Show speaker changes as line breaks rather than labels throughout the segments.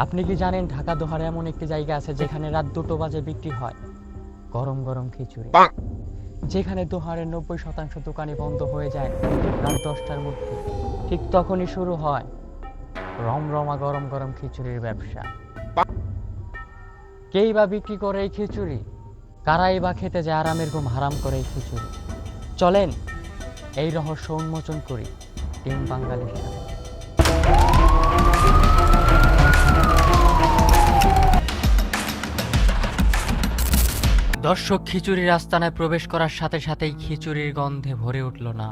আপনি কি জানেন ঢাকা দোহারে এমন একটি জায়গা আছে যেখানে রাত দুটো বাজে বিক্রি হয়? গরম গরম খিচুড়ি। যেখানে দোহারের নব্বই শতাংশ দোকানই বন্ধ হয়ে যায় রাত দশটার মধ্যে। ঠিক তখনই শুরু হয় রমরমা গরম গরম খিচুড়ির ব্যবসা। কেই বা বিক্রি করে এই খিচুড়ি? কারাই বা খেতে যায় আরামের ঘুম হারাম করে এই খিচুড়ি। চলেন এই রহস্য উন্মোচন করি টিম বাঙালির সাথে। দর্শক খিচুড়ির আস্তানায় প্রবেশ করার সাথে সাথেই খিচুড়ির গন্ধে ভরে উঠল না।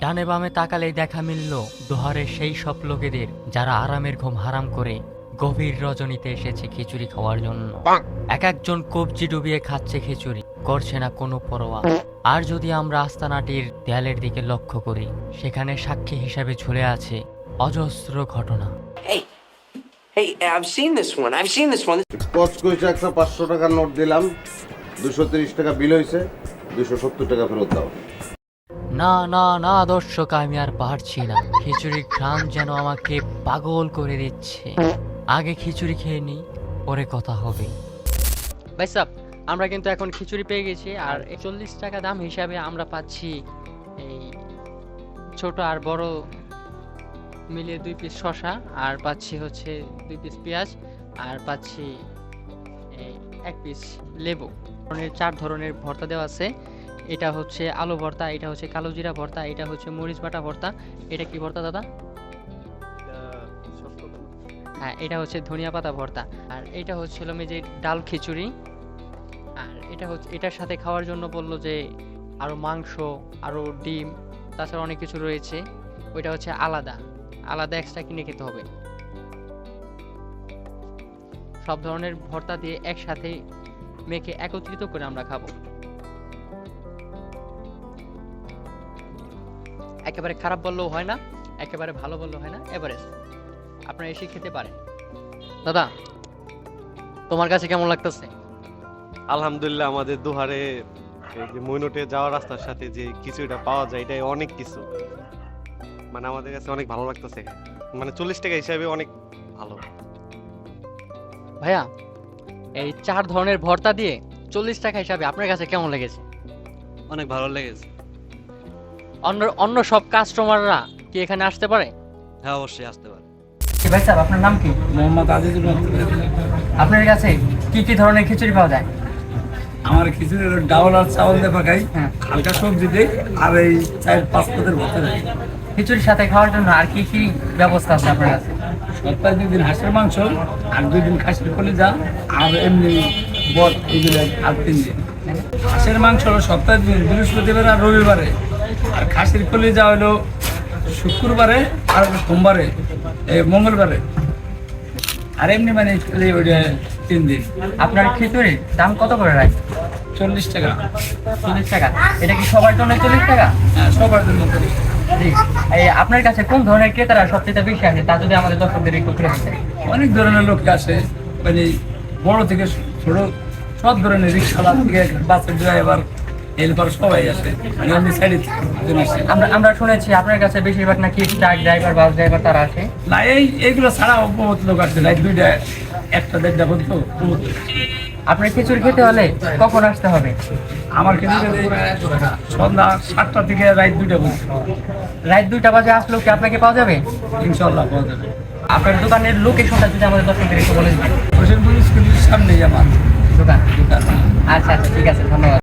ডানে বামে তাকালেই দেখা মিলল দোহারের সেই সব লোকেদের যারা আরামের ঘুম হারাম করে গভীর রজনীতে এসেছে খিচুড়ি খাওয়ার জন্য। এক একজন কবজি ডুবিয়ে খাচ্ছে খিচুড়ি করছে না কোনো পরোয়া। আর যদি আমরা আস্তানাটির দেয়ালের দিকে লক্ষ্য করি সেখানে সাক্ষী হিসাবে ঝুলে আছে অজস্র ঘটনা।
Hey, hey, I've seen this one. I've seen this one.
কষ্ট করেছে একটা পাঁচশো টাকার নোট দিলাম। দুশো তিরিশ টাকা বিল হয়েছে দুশো সত্তর টাকা ফেরত দাও।
না না না দর্শক আমি আর পারছি না। খিচুড়ির ঘ্রাণ যেন আমাকে পাগল করে দিচ্ছে। আগে খিচুড়ি খেয়ে নি পরে কথা হবে। ভাই সাহ আমরা কিন্তু এখন খিচুড়ি পেয়ে গেছি আর চল্লিশ টাকা দাম হিসাবে আমরা পাচ্ছি এই ছোট আর বড় মিলিয়ে দুই পিস শশা আর পাচ্ছি হচ্ছে দুই পিস পেঁয়াজ আর পাচ্ছি এক পিস লেবু। ধরনের চার ধরনের ভর্তা দেওয়া আছে। এটা হচ্ছে আলু ভর্তা এটা হচ্ছে কালো জিরা ভর্তা এটা হচ্ছে মরিচ বাটা ভর্তা। এটা কি ভর্তা দাদা? হ্যাঁ এটা হচ্ছে ধনিয়া পাতা ভর্তা। আর এটা হচ্ছিল যে ডাল খিচুড়ি। আর এটা হচ্ছে এটার সাথে খাওয়ার জন্য বলল যে আরও মাংস আরও ডিম তাছাড়া অনেক কিছু রয়েছে। ওইটা হচ্ছে আলাদা। আলাদা এক্সট্রা কিনে খেতে হবে। সব ধরনের ভর্তা দিয়ে একসাথে মেখে একত্রিত করে আমরা খাব। একেবারে খারাপ বললেও হয় না একেবারে ভালো বললেও হয় না এভারেজ আপনারা এসে খেতে পারেন। দাদা তোমার কাছে কেমন লাগতেছে?
আলহামদুলিল্লাহ আমাদের দুহারে এই যে মইনটে যাওয়ার রাস্তার সাথে যে কিছুটা পাওয়া যায় এটাই অনেক কিছু। মানে আমাদের কাছে অনেক ভালো লাগতেছে মানে চল্লিশ টাকা হিসাবে অনেক ভালো।
ভাইয়া এই চার ধরনের ভর্তা দিয়ে চল্লিশ টাকা হিসাবে আপনার কাছে কেমন লেগেছে?
অনেক ভালো লেগেছে।
অন্য অন্য সব কাস্টমাররা কি এখানে আসতে পারে?
হ্যাঁ অবশ্যই আসতে পারে।
ভাই সাহেব আপনার নাম কি?
মোহাম্মদ আজিজুল
আপনার কাছে কি কি ধরনের খিচুড়ি পাওয়া যায়?
আমার খিচুড়ি হলো ডাউল আর চাউল দিয়ে পাকাই।
হ্যাঁ।
হালকা সবজি দিই আর এই চার পাঁচ পদের দেয়
খিচুড়ির সাথে খাওয়ার জন্য আর কি কি ব্যবস্থা আছে আপনার কাছে?
সপ্তাহে দুই দিন হাঁসের মাংস আর দুই দিন খাসির কলিজা আর এমনি বট এগুলো আর তিন দিন। হাঁসের মাংস হলো সপ্তাহে দুই দিন বৃহস্পতিবার আর রবিবারে। আর খাসির কলিজা হলো শুক্রবারে আর সোমবারে মঙ্গলবারে। আর এমনি মানে তিন দিন।
আপনার খিচুড়ি দাম কত করে রাখে
চল্লিশ টাকা।
চল্লিশ টাকা। এটা কি সবার জন্য চল্লিশ টাকা?
হ্যাঁ সবার জন্য চল্লিশ টাকা।
আপনার কাছে কোন ধরনের ক্রেতারা সবচেয়ে বেশি আসে তা যদি আমাদের দর্শকদের একটু খুলে দিতেন
অনেক ধরনের লোক আসে মানে বড় থেকে ছোট সব ধরনের রিক্সাওয়ালা থেকে বাসের ড্রাইভার হেল্পার সবাই আসে মানে অন্য সাইডে
আমরা আমরা শুনেছি আপনার কাছে বেশিরভাগ নাকি ট্রাক ড্রাইভার বাস ড্রাইভার তারা আসে।
না এই এইগুলো ছাড়া বহুত লোক আসে রাত দুইটা একটা দেড়টা পর্যন্ত।
আপনার খিচুড়ি খেতে হলে কখন আসতে হবে?
আমার ক্ষেত্রে সন্ধ্যা সাতটা থেকে রাত দুইটা বাজে।
রাত দুইটা বাজে আসলেও কি আপনাকে পাওয়া যাবে?
ইনশাল্লাহ পাওয়া যাবে।
আপনার দোকানের লোকেশনটা যদি আমাদের দর্শকদের একটু বলে দিবেন
হোসেনপুর স্কুলের সামনেই আমার।
দোকান
দোকান।
আচ্ছা আচ্ছা ঠিক আছে ধন্যবাদ।